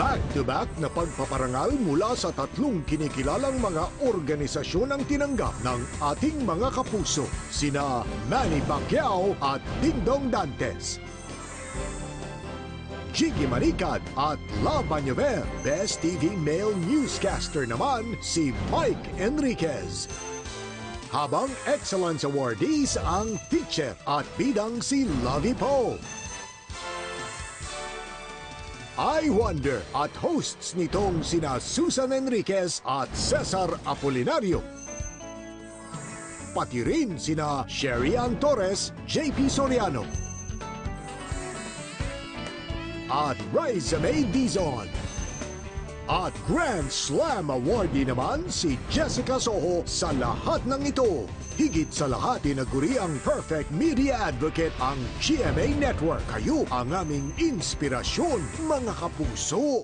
Back-to-back na pagpaparangal mula sa tatlong kinikilalang mga organisasyon ang tinanggap ng ating mga kapuso, sina Manny Pacquiao at Dingdong Dantes. Jiggy Maricad at La Bañaver. Best TV Male Newscaster naman si Mike Enriquez. Habang Excellence Awardees ang teacher at bidang si Lovey Poe. I Wonder at hosts nitong sina Susan Enriquez at Cesar Apolinario. Pati rin sina Sherry Ann Torres, JP Soriano. At Riza May Dizon. At Grand Slam awardee naman si Jessica Soho sa lahat ng ito. Higit sa lahat inaguri ang Perfect Media Advocate ang GMA Network. Kayo ang aming inspirasyon, mga kapuso.